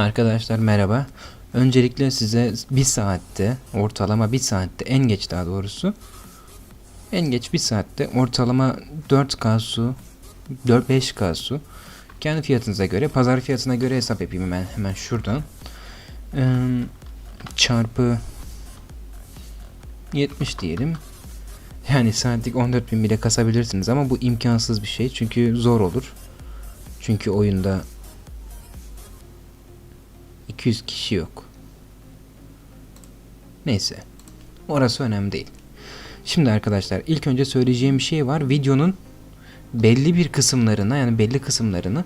Arkadaşlar merhaba. Öncelikle size bir saatte, ortalama bir saatte, en geç daha doğrusu, en geç bir saatte ortalama 4K su, 4-5K su, kendi fiyatınıza göre, pazar fiyatına göre hesap yapayım hemen, hemen şuradan. Ee, çarpı 70 diyelim. Yani saatlik 14.000 bile kasabilirsiniz ama bu imkansız bir şey çünkü zor olur. Çünkü oyunda 200 kişi yok. Neyse. Orası önemli değil. Şimdi arkadaşlar ilk önce söyleyeceğim bir şey var. Videonun belli bir kısımlarına yani belli kısımlarını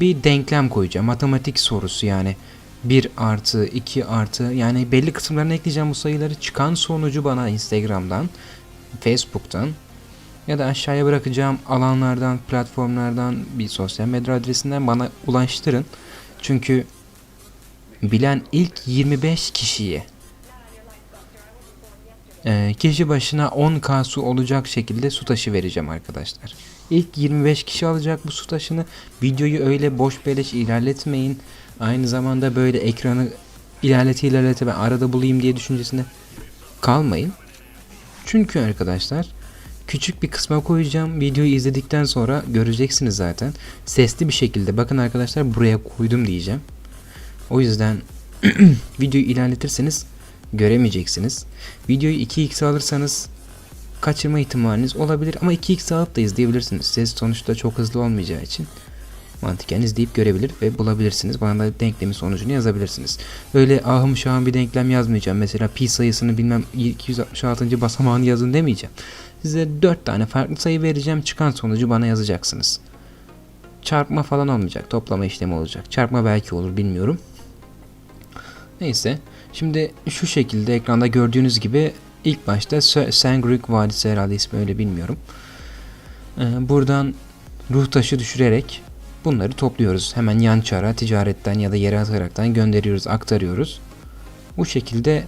bir denklem koyacağım. Matematik sorusu yani 1 artı 2 artı yani belli kısımlarına ekleyeceğim bu sayıları. Çıkan sonucu bana Instagram'dan, Facebook'tan ya da aşağıya bırakacağım alanlardan, platformlardan, bir sosyal medya adresinden bana ulaştırın. Çünkü bilen ilk 25 kişiye e, kişi başına 10k su olacak şekilde su taşı vereceğim arkadaşlar. İlk 25 kişi alacak bu su taşını. Videoyu öyle boş beleş ilerletmeyin. Aynı zamanda böyle ekranı ilerlete ilerlete ben arada bulayım diye düşüncesine kalmayın. Çünkü arkadaşlar küçük bir kısma koyacağım. Videoyu izledikten sonra göreceksiniz zaten. Sesli bir şekilde bakın arkadaşlar buraya koydum diyeceğim. O yüzden videoyu ilerletirseniz göremeyeceksiniz. Videoyu 2x alırsanız kaçırma ihtimaliniz olabilir ama 2x alıp da izleyebilirsiniz. Ses sonuçta çok hızlı olmayacağı için mantıken izleyip görebilir ve bulabilirsiniz. Bana da denklemin sonucunu yazabilirsiniz. Öyle ahım şahım bir denklem yazmayacağım. Mesela pi sayısını bilmem 266. basamağını yazın demeyeceğim. Size 4 tane farklı sayı vereceğim. Çıkan sonucu bana yazacaksınız. Çarpma falan olmayacak. Toplama işlemi olacak. Çarpma belki olur bilmiyorum. Neyse. Şimdi şu şekilde ekranda gördüğünüz gibi ilk başta Sangrik Vadisi herhalde ismi öyle bilmiyorum. Ee, buradan ruh taşı düşürerek bunları topluyoruz. Hemen yan çara ticaretten ya da yere ataraktan gönderiyoruz, aktarıyoruz. Bu şekilde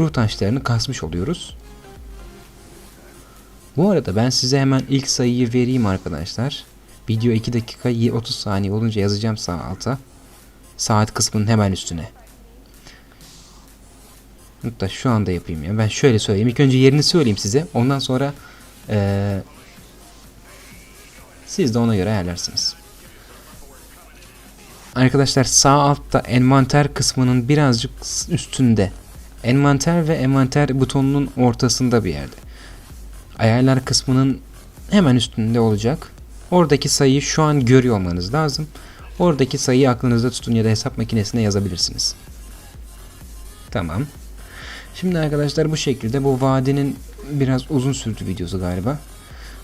ruh taşlarını kasmış oluyoruz. Bu arada ben size hemen ilk sayıyı vereyim arkadaşlar. Video 2 dakika 30 saniye olunca yazacağım sağ alta. Saat kısmının hemen üstüne. Hatta şu anda yapayım ya. Ben şöyle söyleyeyim. İlk önce yerini söyleyeyim size. Ondan sonra ee, siz de ona göre ayarlarsınız. Arkadaşlar sağ altta envanter kısmının birazcık üstünde. Envanter ve envanter butonunun ortasında bir yerde. Ayarlar kısmının hemen üstünde olacak. Oradaki sayıyı şu an görüyor olmanız lazım. Oradaki sayıyı aklınızda tutun ya da hesap makinesine yazabilirsiniz. Tamam. Şimdi arkadaşlar bu şekilde bu vadinin biraz uzun sürdü videosu galiba.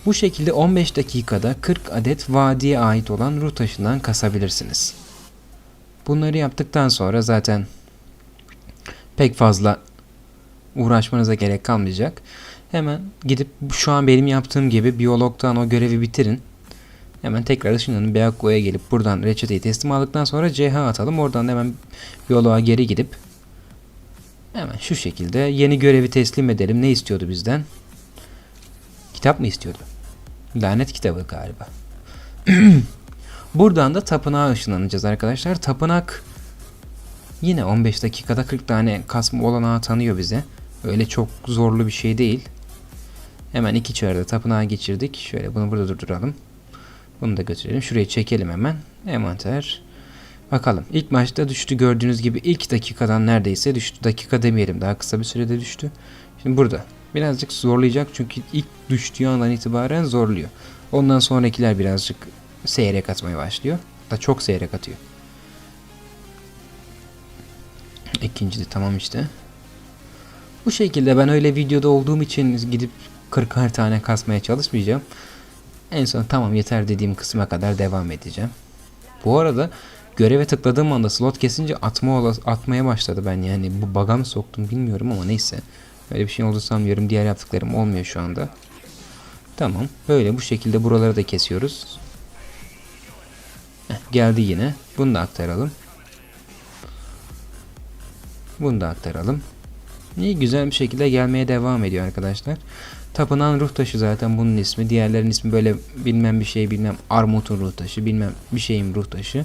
Bu şekilde 15 dakikada 40 adet vadiye ait olan ruh taşından kasabilirsiniz. Bunları yaptıktan sonra zaten pek fazla uğraşmanıza gerek kalmayacak. Hemen gidip şu an benim yaptığım gibi biyologdan o görevi bitirin. Hemen tekrar ışınlanın Beyakko'ya gelip buradan reçeteyi teslim aldıktan sonra CH atalım. Oradan hemen biyoloğa geri gidip hemen şu şekilde yeni görevi teslim edelim. Ne istiyordu bizden? Kitap mı istiyordu? Lanet kitabı galiba. Buradan da tapınağa ışınlanacağız arkadaşlar. Tapınak yine 15 dakikada 40 tane kasma olanağı tanıyor bize. Öyle çok zorlu bir şey değil. Hemen iki çağrıda tapınağa geçirdik. Şöyle bunu burada durduralım. Bunu da götürelim. Şuraya çekelim hemen. Envanter. Bakalım. İlk maçta düştü gördüğünüz gibi ilk dakikadan neredeyse düştü. Dakika demeyelim daha kısa bir sürede düştü. Şimdi burada. Birazcık zorlayacak çünkü ilk düştüğü andan itibaren zorluyor. Ondan sonrakiler birazcık seyrek atmaya başlıyor. Da çok seyrek atıyor. İkinci de tamam işte. Bu şekilde ben öyle videoda olduğum için gidip 40 tane kasmaya çalışmayacağım. En son tamam yeter dediğim kısma kadar devam edeceğim. Bu arada göreve tıkladığım anda slot kesince atma atmaya başladı ben yani bu bug'a mı soktum bilmiyorum ama neyse. Öyle bir şey oldu sanmıyorum. Diğer yaptıklarım olmuyor şu anda. Tamam. Böyle bu şekilde buraları da kesiyoruz. Geldi yine. Bunu da aktaralım. Bunu da aktaralım. İyi güzel bir şekilde gelmeye devam ediyor arkadaşlar. Tapınan ruh taşı zaten bunun ismi. Diğerlerinin ismi böyle bilmem bir şey bilmem armutun ruh taşı bilmem bir şeyin ruh taşı.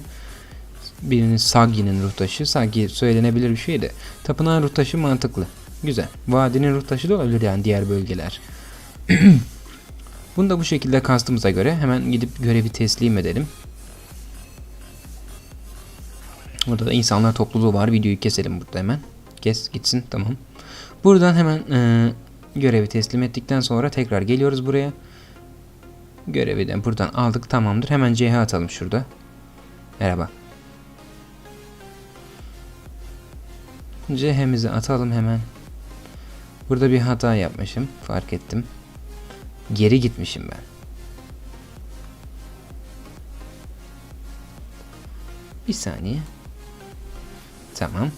birinin Sagi'nin ruh taşı. Sagi söylenebilir bir şey de. Tapınağın ruh taşı mantıklı. Güzel. Vadinin ruh taşı da olabilir yani diğer bölgeler. Bunu da bu şekilde kastımıza göre hemen gidip görevi teslim edelim. Burada da insanlar topluluğu var. Videoyu keselim burada hemen. Kes gitsin tamam. Buradan hemen e, görevi teslim ettikten sonra tekrar geliyoruz buraya. Görevi de buradan aldık tamamdır. Hemen CH atalım şurada. Merhaba. CH'mizi atalım hemen. Burada bir hata yapmışım. Fark ettim. Geri gitmişim ben. Bir saniye. Tamam.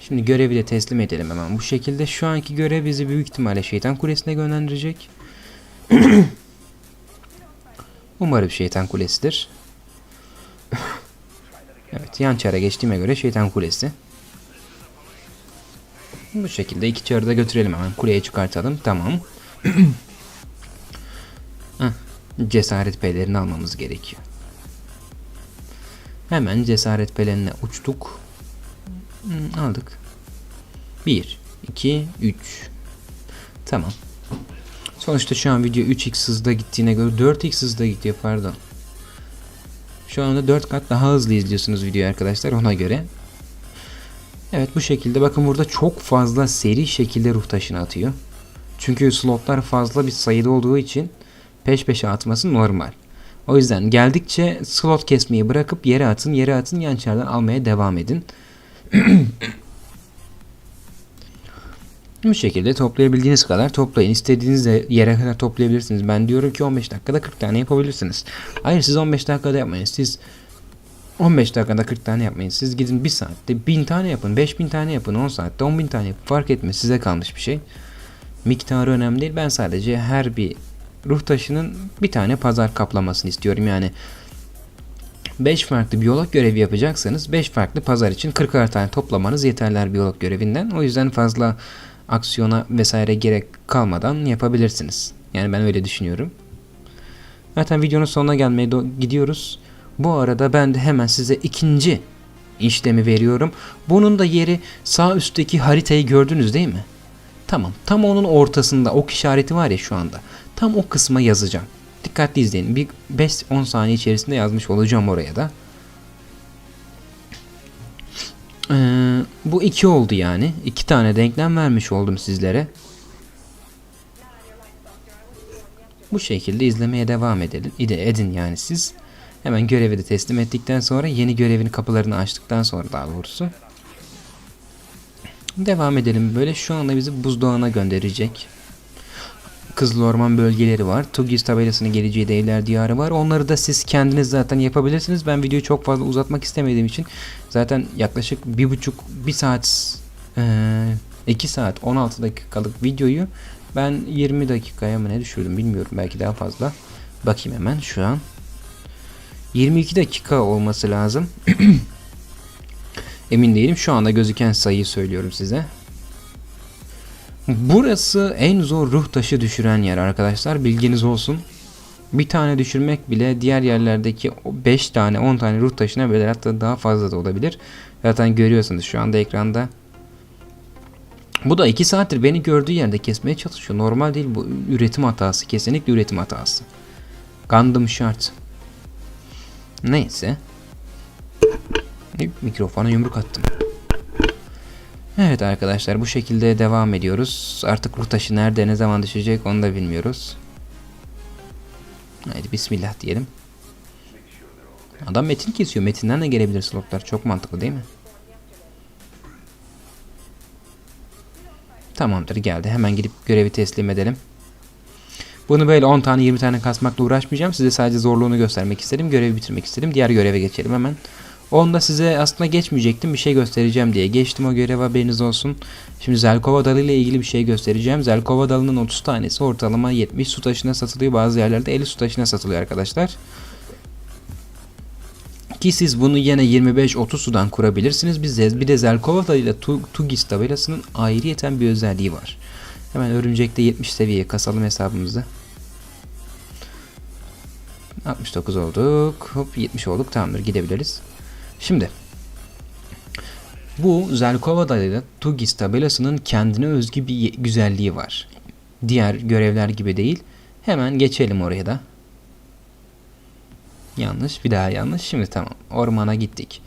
Şimdi görevi de teslim edelim hemen. Bu şekilde şu anki görev bizi büyük ihtimalle şeytan kulesine yönlendirecek. Umarım şeytan kulesidir. evet yan çara geçtiğime göre şeytan kulesi. Bu şekilde iki çarı da götürelim hemen. Kuleye çıkartalım. Tamam. Heh, cesaret pelerini almamız gerekiyor. Hemen cesaret pelerine uçtuk. Hmm, aldık. 1, 2, 3. Tamam. Sonuçta şu an video 3x hızda gittiğine göre 4x hızda gidiyor pardon. Şu anda 4 kat daha hızlı izliyorsunuz videoyu arkadaşlar ona göre. Evet bu şekilde bakın burada çok fazla seri şekilde ruh taşını atıyor. Çünkü slotlar fazla bir sayıda olduğu için peş peşe atması normal. O yüzden geldikçe slot kesmeyi bırakıp yere atın yere atın yançerden almaya devam edin. Bu şekilde toplayabildiğiniz kadar toplayın. İstediğiniz yere kadar toplayabilirsiniz. Ben diyorum ki 15 dakikada 40 tane yapabilirsiniz. Hayır siz 15 dakikada yapmayın. Siz 15 dakikada 40 tane yapmayın. Siz gidin 1 saatte 1000 tane yapın. 5000 tane yapın. 10 saatte 10.000 tane yapın. Fark etmez. Size kalmış bir şey. Miktarı önemli değil. Ben sadece her bir ruh taşının bir tane pazar kaplamasını istiyorum. Yani 5 farklı biyolog görevi yapacaksanız 5 farklı pazar için 40 tane toplamanız yeterler biyolog görevinden. O yüzden fazla aksiyona vesaire gerek kalmadan yapabilirsiniz. Yani ben öyle düşünüyorum. Zaten videonun sonuna gelmeye gidiyoruz. Bu arada ben de hemen size ikinci işlemi veriyorum. Bunun da yeri sağ üstteki haritayı gördünüz değil mi? Tamam. Tam onun ortasında ok işareti var ya şu anda. Tam o kısma yazacağım. Dikkatli izleyin. Bir 5-10 saniye içerisinde yazmış olacağım oraya da. Ee, bu iki oldu yani. İki tane denklem vermiş oldum sizlere. Bu şekilde izlemeye devam edelim. İde edin yani siz. Hemen görevi de teslim ettikten sonra yeni görevin kapılarını açtıktan sonra daha doğrusu. Devam edelim böyle. Şu anda bizi buzdağına gönderecek. Kızıl Orman bölgeleri var. Tugis tabelasının geleceği devler diyarı var. Onları da siz kendiniz zaten yapabilirsiniz. Ben videoyu çok fazla uzatmak istemediğim için zaten yaklaşık bir buçuk, bir saat, iki saat 16 dakikalık videoyu ben 20 dakikaya mı ne düşürdüm bilmiyorum. Belki daha fazla. Bakayım hemen şu an. 22 dakika olması lazım. Emin değilim. Şu anda gözüken sayıyı söylüyorum size. Burası en zor ruh taşı düşüren yer arkadaşlar. Bilginiz olsun. Bir tane düşürmek bile diğer yerlerdeki 5 tane 10 tane ruh taşına bedel hatta daha fazla da olabilir. Zaten görüyorsunuz şu anda ekranda. Bu da 2 saattir beni gördüğü yerde kesmeye çalışıyor. Normal değil bu üretim hatası. Kesinlikle üretim hatası. Kandım şart. Neyse. Mikrofona yumruk attım. Evet arkadaşlar bu şekilde devam ediyoruz. Artık ruh taşı nerede ne zaman düşecek onu da bilmiyoruz. Haydi bismillah diyelim. Adam metin kesiyor. Metinden de gelebilir slotlar. Çok mantıklı değil mi? Tamamdır geldi. Hemen gidip görevi teslim edelim. Bunu böyle 10 tane 20 tane kasmakla uğraşmayacağım. Size sadece zorluğunu göstermek istedim. Görevi bitirmek istedim. Diğer göreve geçelim hemen. Onda size aslında geçmeyecektim bir şey göstereceğim diye. Geçtim o görev haberiniz olsun. Şimdi Zelkova dalı ile ilgili bir şey göstereceğim. Zelkova dalının 30 tanesi ortalama 70 su taşına satılıyor. Bazı yerlerde 50 su taşına satılıyor arkadaşlar. Ki siz bunu yine 25-30 sudan kurabilirsiniz. Biz bir de Zelkova dalı ile Tugis tabelasının ayrıyeten bir özelliği var. Hemen örümcekte 70 seviyeye kasalım hesabımızı. 69 olduk. Hop 70 olduk. Tamamdır gidebiliriz. Şimdi bu Zelkova'da Tugis tabelasının kendine özgü bir güzelliği var. Diğer görevler gibi değil. Hemen geçelim oraya da. Yanlış bir daha yanlış. Şimdi tamam. Ormana gittik.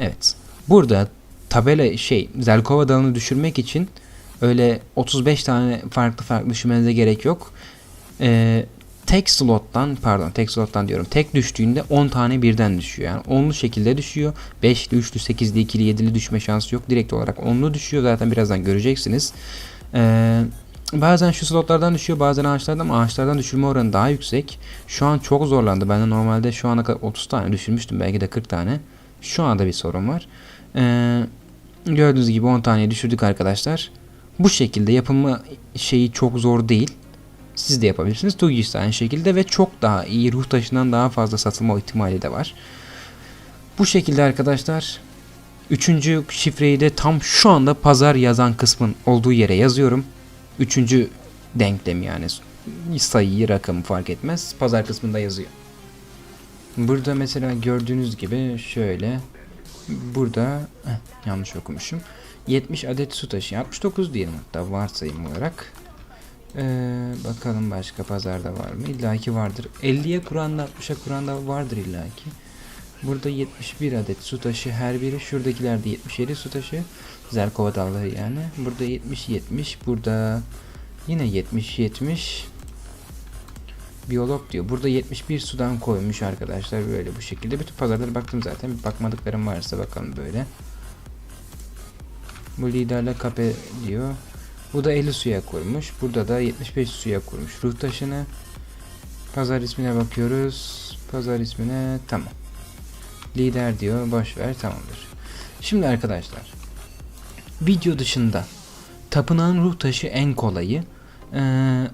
Evet. Burada tabela şey Zelkova Dağı'nı düşürmek için öyle 35 tane farklı farklı düşürmenize gerek yok. Ee, tek slottan pardon tek slottan diyorum tek düştüğünde 10 tane birden düşüyor. Yani 10'lu şekilde düşüyor. 5'li, 3'lü, 8'li, 2'li, 7'li düşme şansı yok. Direkt olarak 10'lu düşüyor. Zaten birazdan göreceksiniz. Ee, bazen şu slotlardan düşüyor bazen ağaçlardan ama ağaçlardan düşürme oranı daha yüksek. Şu an çok zorlandı. Ben de normalde şu ana kadar 30 tane düşürmüştüm. Belki de 40 tane. Şu anda bir sorun var. Ee, gördüğünüz gibi 10 tane düşürdük arkadaşlar. Bu şekilde yapılma şeyi çok zor değil. Siz de yapabilirsiniz. Tugis de aynı şekilde ve çok daha iyi ruh taşından daha fazla satılma ihtimali de var. Bu şekilde arkadaşlar. Üçüncü şifreyi de tam şu anda pazar yazan kısmın olduğu yere yazıyorum. Üçüncü denklem yani sayıyı rakamı fark etmez. Pazar kısmında yazıyor. Burada mesela gördüğünüz gibi şöyle burada heh, yanlış okumuşum. 70 adet su taşı 69 diyelim hatta varsayım olarak. Ee, bakalım başka pazarda var mı? İlla ki vardır. 50'ye Kur'an'da 60'a Kur'an'da vardır illa ki. Burada 71 adet su taşı her biri. Şuradakilerde 77 su taşı. Zerkova dalları yani. Burada 70 70. Burada yine 70 70. Biyolog diyor. Burada 71 sudan koymuş arkadaşlar böyle bu şekilde. Bütün pazarlara baktım zaten. Bakmadıklarım varsa bakalım böyle. Bu liderle kape diyor. Bu da 50 suya koymuş. Burada da 75 suya koymuş. Ruh taşını. Pazar ismine bakıyoruz. Pazar ismine tamam. Lider diyor. Boş ver tamamdır. Şimdi arkadaşlar. Video dışında tapınağın ruh taşı en kolayı. Ee,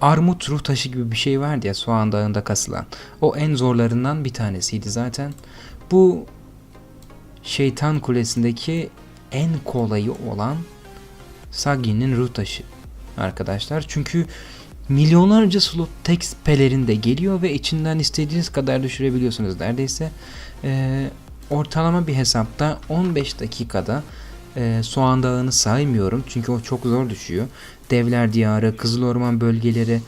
armut ruh taşı gibi bir şey vardı ya Soğan Dağı'nda kasılan. O en zorlarından bir tanesiydi zaten. Bu şeytan kulesindeki en kolayı olan Sagi'nin ruh taşı arkadaşlar. Çünkü milyonlarca slot text pelerinde geliyor ve içinden istediğiniz kadar düşürebiliyorsunuz neredeyse. Ee, ortalama bir hesapta 15 dakikada e, Soğan Dağı'nı saymıyorum çünkü o çok zor düşüyor. Devler Diyarı, Kızıl Orman bölgeleri,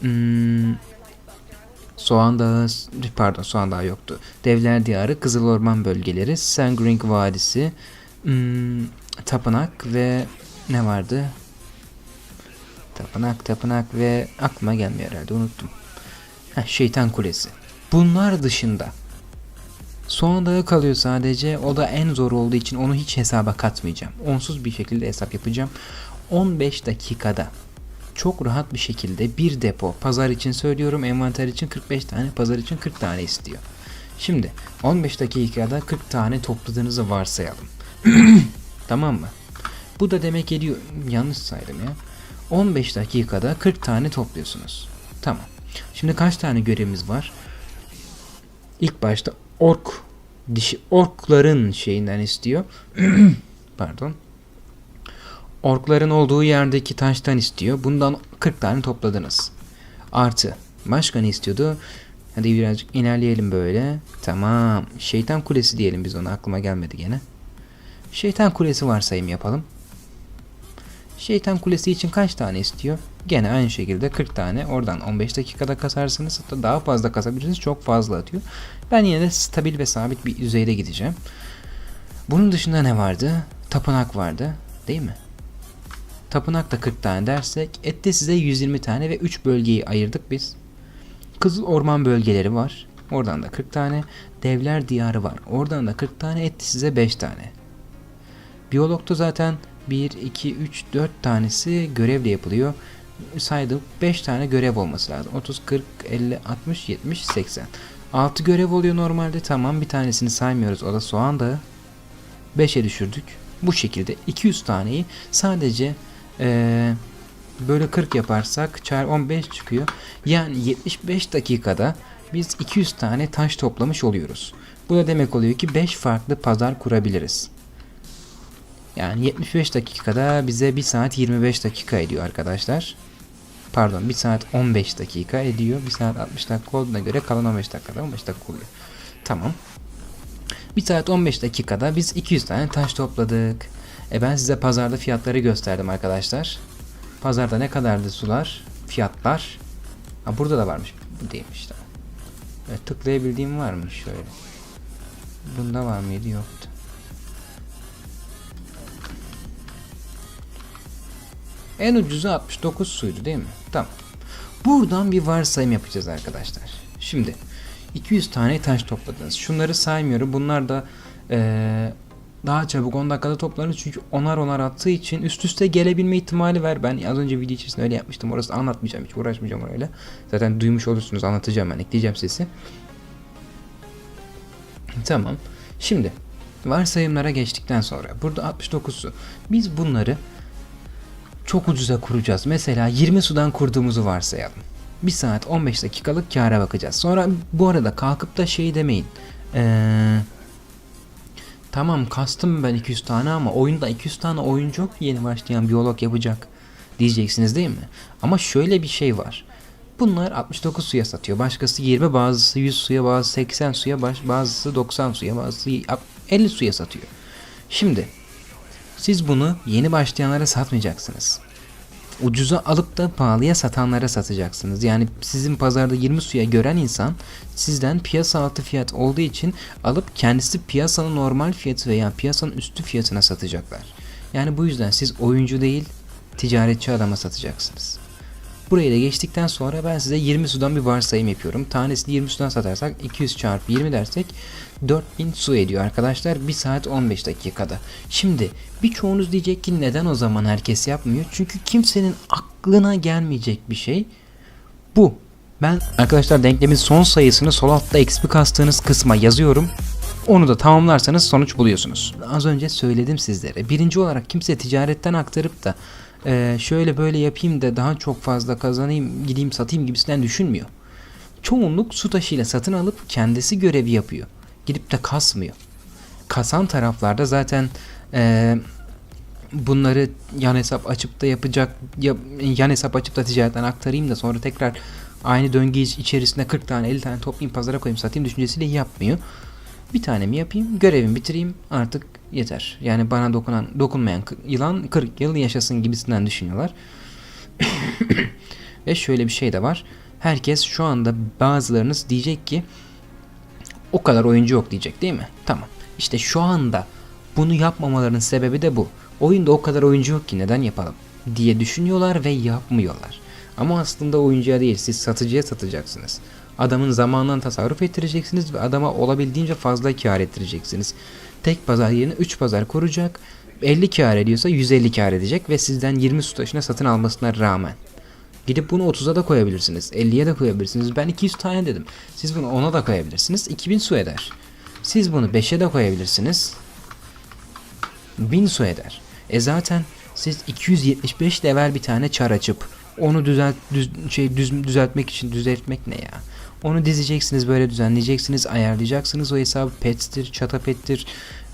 hmm, Soğan Dağı, pardon Soğan Dağı yoktu. Devler Diyarı, Kızıl Orman bölgeleri, Sangring Vadisi, hmm, Tapınak ve ne vardı? Tapınak, tapınak ve aklıma gelmiyor herhalde unuttum. Heh, şeytan kulesi. Bunlar dışında Soğan dağı kalıyor sadece. O da en zor olduğu için onu hiç hesaba katmayacağım. Onsuz bir şekilde hesap yapacağım. 15 dakikada çok rahat bir şekilde bir depo pazar için söylüyorum envanter için 45 tane pazar için 40 tane istiyor. Şimdi 15 dakikada 40 tane topladığınızı varsayalım. tamam mı? Bu da demek ediyor yanlış saydım ya. 15 dakikada 40 tane topluyorsunuz. Tamam. Şimdi kaç tane görevimiz var? İlk başta ork dişi orkların şeyinden istiyor. Pardon. Orkların olduğu yerdeki taştan istiyor. Bundan 40 tane topladınız. Artı. Başka ne istiyordu? Hadi birazcık ilerleyelim böyle. Tamam. Şeytan kulesi diyelim biz ona. Aklıma gelmedi gene. Şeytan kulesi varsayım yapalım. Şeytan kulesi için kaç tane istiyor? Gene aynı şekilde 40 tane. Oradan 15 dakikada kasarsınız. Hatta daha fazla kasabilirsiniz. Çok fazla atıyor. Ben yine de stabil ve sabit bir yüzeyde gideceğim. Bunun dışında ne vardı? Tapınak vardı. Değil mi? Tapınak da 40 tane dersek ette size 120 tane ve 3 bölgeyi ayırdık biz. Kızıl Orman bölgeleri var. Oradan da 40 tane. Devler Diyarı var. Oradan da 40 tane etti size 5 tane. Biyologda zaten 1, 2, 3, 4 tanesi görevle yapılıyor. Saydık 5 tane görev olması lazım. 30, 40, 50, 60, 70, 80. 6 görev oluyor normalde. Tamam bir tanesini saymıyoruz. O da soğan dağı. 5'e düşürdük. Bu şekilde 200 taneyi sadece ee, böyle 40 yaparsak çar 15 çıkıyor. Yani 75 dakikada biz 200 tane taş toplamış oluyoruz. Bu da demek oluyor ki 5 farklı pazar kurabiliriz. Yani 75 dakikada bize 1 saat 25 dakika ediyor arkadaşlar. Pardon 1 saat 15 dakika ediyor. 1 saat 60 dakika olduğuna göre kalan 15 dakikada 15 dakika oluyor. Tamam. 1 saat 15 dakikada biz 200 tane taş topladık. E ben size pazarda fiyatları gösterdim arkadaşlar. Pazarda ne kadardı sular? Fiyatlar. Ha burada da varmış. Bu değilmiş tamam. Evet, tıklayabildiğim var mı şöyle? Bunda var mıydı? Yoktu. En ucuzu 69 suydu değil mi? Tamam. Buradan bir varsayım yapacağız arkadaşlar. Şimdi 200 tane taş topladınız. Şunları saymıyorum. Bunlar da eee, daha çabuk 10 dakikada toplanır çünkü onar onar attığı için üst üste gelebilme ihtimali var. Ben az önce video içerisinde öyle yapmıştım. Orası anlatmayacağım hiç uğraşmayacağım orayla. Zaten duymuş olursunuz anlatacağım ben ekleyeceğim sesi. Tamam. Şimdi varsayımlara geçtikten sonra burada 69 su. Biz bunları çok ucuza kuracağız. Mesela 20 sudan kurduğumuzu varsayalım. 1 saat 15 dakikalık kâra bakacağız. Sonra bu arada kalkıp da şey demeyin. Eee tamam kastım ben 200 tane ama oyunda 200 tane oyuncu yeni başlayan biyolog yapacak diyeceksiniz değil mi? Ama şöyle bir şey var. Bunlar 69 suya satıyor. Başkası 20, bazısı 100 suya, bazısı 80 suya, bazısı 90 suya, bazısı 50 suya satıyor. Şimdi siz bunu yeni başlayanlara satmayacaksınız. Ucuza alıp da pahalıya satanlara satacaksınız. Yani sizin pazarda 20 suya gören insan sizden piyasa altı fiyat olduğu için alıp kendisi piyasanın normal fiyatı veya piyasanın üstü fiyatına satacaklar. Yani bu yüzden siz oyuncu değil ticaretçi adama satacaksınız. Burayı da geçtikten sonra ben size 20 sudan bir varsayım yapıyorum. Tanesini 20 sudan satarsak 200 çarpı 20 dersek 4000 su ediyor arkadaşlar 1 saat 15 dakikada. Şimdi birçoğunuz diyecek ki neden o zaman herkes yapmıyor? Çünkü kimsenin aklına gelmeyecek bir şey bu. Ben arkadaşlar denklemin son sayısını sol altta XP kastığınız kısma yazıyorum. Onu da tamamlarsanız sonuç buluyorsunuz. Az önce söyledim sizlere. Birinci olarak kimse ticaretten aktarıp da eee, şöyle böyle yapayım da daha çok fazla kazanayım, gideyim satayım gibisinden düşünmüyor. Çoğunluk su taşıyla satın alıp kendisi görevi yapıyor. Gidip de kasmıyor. Kasan taraflarda zaten eee, bunları yan hesap açıp da yapacak ya- yan hesap açıp da ticaretten aktarayım da sonra tekrar aynı döngü iç- içerisinde 40 tane 50 tane toplayayım pazara koyayım satayım düşüncesiyle yapmıyor. Bir tane mi yapayım görevimi bitireyim artık yeter. Yani bana dokunan dokunmayan yılan 40 yıl yaşasın gibisinden düşünüyorlar. Ve şöyle bir şey de var. Herkes şu anda bazılarınız diyecek ki o kadar oyuncu yok diyecek değil mi? Tamam. İşte şu anda bunu yapmamalarının sebebi de bu. Oyunda o kadar oyuncu yok ki neden yapalım diye düşünüyorlar ve yapmıyorlar. Ama aslında oyuncuya değil siz satıcıya satacaksınız. Adamın zamanından tasarruf ettireceksiniz ve adama olabildiğince fazla kar ettireceksiniz. Tek pazar yerine 3 pazar kuracak. 50 kar ediyorsa 150 kar edecek ve sizden 20 su taşına satın almasına rağmen. Gidip bunu 30'a da koyabilirsiniz. 50'ye de koyabilirsiniz. Ben 200 tane dedim. Siz bunu 10'a da koyabilirsiniz. 2000 su eder. Siz bunu 5'e de koyabilirsiniz. 1000 su eder. E zaten siz 275 level bir tane çar açıp onu düzelt düz, şey düz, düzeltmek için düzeltmek ne ya? Onu dizeceksiniz böyle düzenleyeceksiniz ayarlayacaksınız o hesabı petstir çatapettir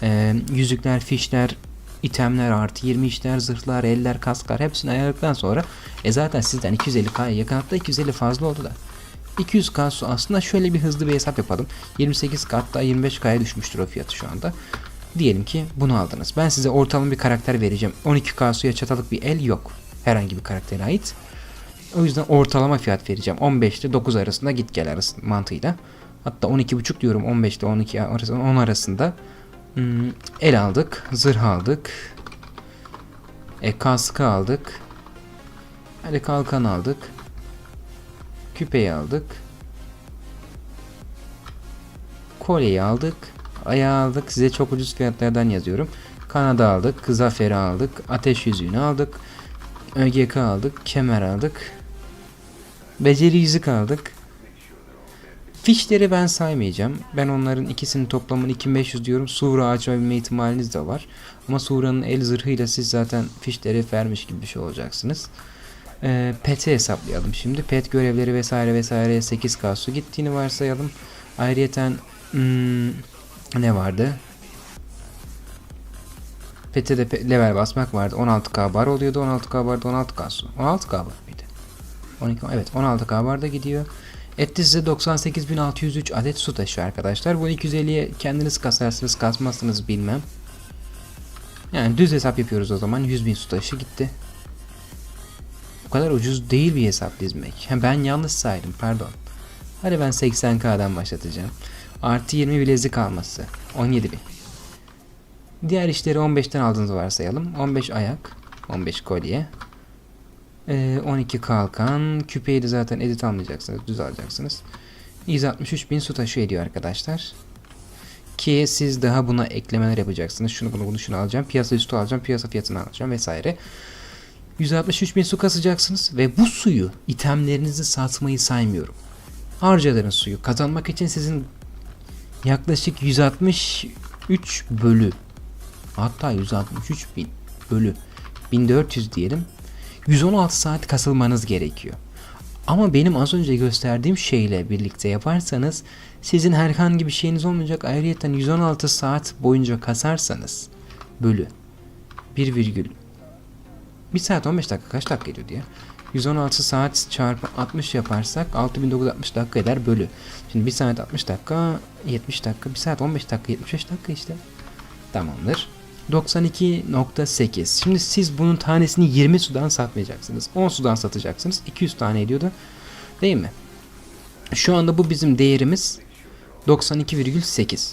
e, yüzükler fişler itemler artı 20 işler zırhlar eller kasklar hepsini ayarladıktan sonra e zaten sizden 250k'ya yakın hatta 250 fazla oldu da 200k su aslında şöyle bir hızlı bir hesap yapalım 28k hatta 25k'ya düşmüştür o fiyatı şu anda Diyelim ki bunu aldınız. Ben size ortalama bir karakter vereceğim. 12k suya çatalık bir el yok. Herhangi bir karaktere ait. O yüzden ortalama fiyat vereceğim. 15 ile 9 arasında git gel arası mantığıyla. Hatta 12.5 diyorum 15 ile 12 arasında 10 arasında. Hmm, el aldık, zırh aldık. E, kaskı aldık. Hadi kalkan aldık. Küpeyi aldık. Kolyeyi aldık. Ayağı aldık. Size çok ucuz fiyatlardan yazıyorum. Kanada aldık. Zafer'i aldık. Ateş yüzüğünü aldık. ÖGK aldık. Kemer aldık. Beceri yüzük aldık. Fişleri ben saymayacağım. Ben onların ikisinin toplamını 2500 diyorum. Sura açabilme ihtimaliniz de var. Ama Sura'nın el zırhıyla siz zaten fişleri vermiş gibi bir şey olacaksınız. Ee, pet'i hesaplayalım şimdi. Pet görevleri vesaire vesaire 8k su gittiğini varsayalım. Ayrıyeten hmm, ne vardı? Pet'e de level basmak vardı. 16k bar oluyordu. 16k barda 16k su. 16k bar? 12 evet 16k bar da gidiyor. Etti size 98.603 adet su taşı arkadaşlar. Bunu 250'ye kendiniz kasarsınız kasmazsınız bilmem. Yani düz hesap yapıyoruz o zaman 100.000 su taşı gitti. O kadar ucuz değil bir hesap dizmek. Ben yanlış saydım pardon. Hadi ben 80k'dan başlatacağım. Artı 20 bilezik alması. 17.000. Diğer işleri 15'ten aldığınızı varsayalım. 15 ayak. 15 kolye. Ee, 12 kalkan. Küpeyi de zaten edit almayacaksınız. Düz alacaksınız. 163 bin su taşı ediyor arkadaşlar. Ki siz daha buna eklemeler yapacaksınız. Şunu bunu bunu şunu alacağım. Piyasa üstü alacağım. Piyasa fiyatını alacağım vesaire. 163 bin su kasacaksınız ve bu suyu itemlerinizi satmayı saymıyorum. Harcadığınız suyu kazanmak için sizin yaklaşık 163 bölü hatta 163 bin bölü 1400 diyelim 116 saat kasılmanız gerekiyor. Ama benim az önce gösterdiğim şeyle birlikte yaparsanız sizin herhangi bir şeyiniz olmayacak. Ayrıca 116 saat boyunca kasarsanız bölü 1 virgül 1 saat 15 dakika kaç dakika ediyor diye. 116 saat çarpı 60 yaparsak 6960 dakika eder bölü. Şimdi 1 saat 60 dakika 70 dakika 1 saat 15 dakika 75 dakika işte. Tamamdır. 92.8. Şimdi siz bunun tanesini 20 sudan satmayacaksınız. 10 sudan satacaksınız. 200 tane ediyordu. Değil mi? Şu anda bu bizim değerimiz 92,8.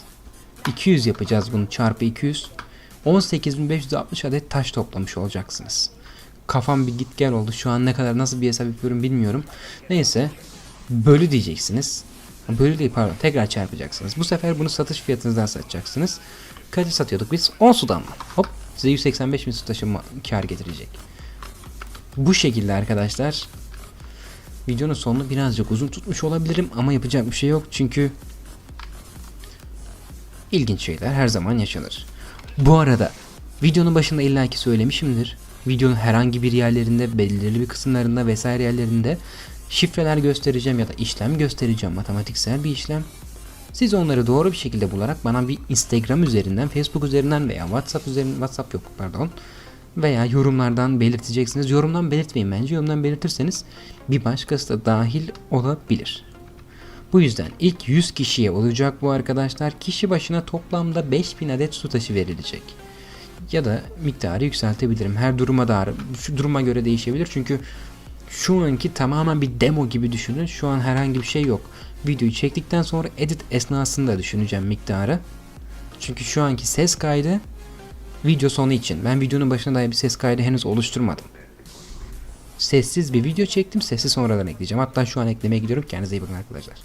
200 yapacağız bunu çarpı 200. 18.560 adet taş toplamış olacaksınız. Kafam bir git gel oldu. Şu an ne kadar nasıl bir hesap yapıyorum bilmiyorum. Neyse. Bölü diyeceksiniz. Bölü değil pardon. Tekrar çarpacaksınız. Bu sefer bunu satış fiyatınızdan satacaksınız. Kaça satıyorduk biz? 10 sudan mı? Hop. Size 185 bin su taşıma kar getirecek. Bu şekilde arkadaşlar. Videonun sonunu birazcık uzun tutmuş olabilirim ama yapacak bir şey yok. Çünkü ilginç şeyler her zaman yaşanır. Bu arada videonun başında illaki söylemişimdir. Videonun herhangi bir yerlerinde, belirli bir kısımlarında vesaire yerlerinde şifreler göstereceğim ya da işlem göstereceğim. Matematiksel bir işlem. Siz onları doğru bir şekilde bularak bana bir Instagram üzerinden, Facebook üzerinden veya WhatsApp üzerinden, WhatsApp yok pardon. Veya yorumlardan belirteceksiniz. Yorumdan belirtmeyin bence. Yorumdan belirtirseniz bir başkası da dahil olabilir. Bu yüzden ilk 100 kişiye olacak bu arkadaşlar. Kişi başına toplamda 5000 adet su taşı verilecek. Ya da miktarı yükseltebilirim. Her duruma da şu duruma göre değişebilir. Çünkü şu anki tamamen bir demo gibi düşünün. Şu an herhangi bir şey yok. Videoyu çektikten sonra edit esnasında düşüneceğim miktarı. Çünkü şu anki ses kaydı video sonu için. Ben videonun başına dair bir ses kaydı henüz oluşturmadım. Sessiz bir video çektim. Sesi sonradan ekleyeceğim. Hatta şu an eklemeye gidiyorum. Kendinize iyi bakın arkadaşlar.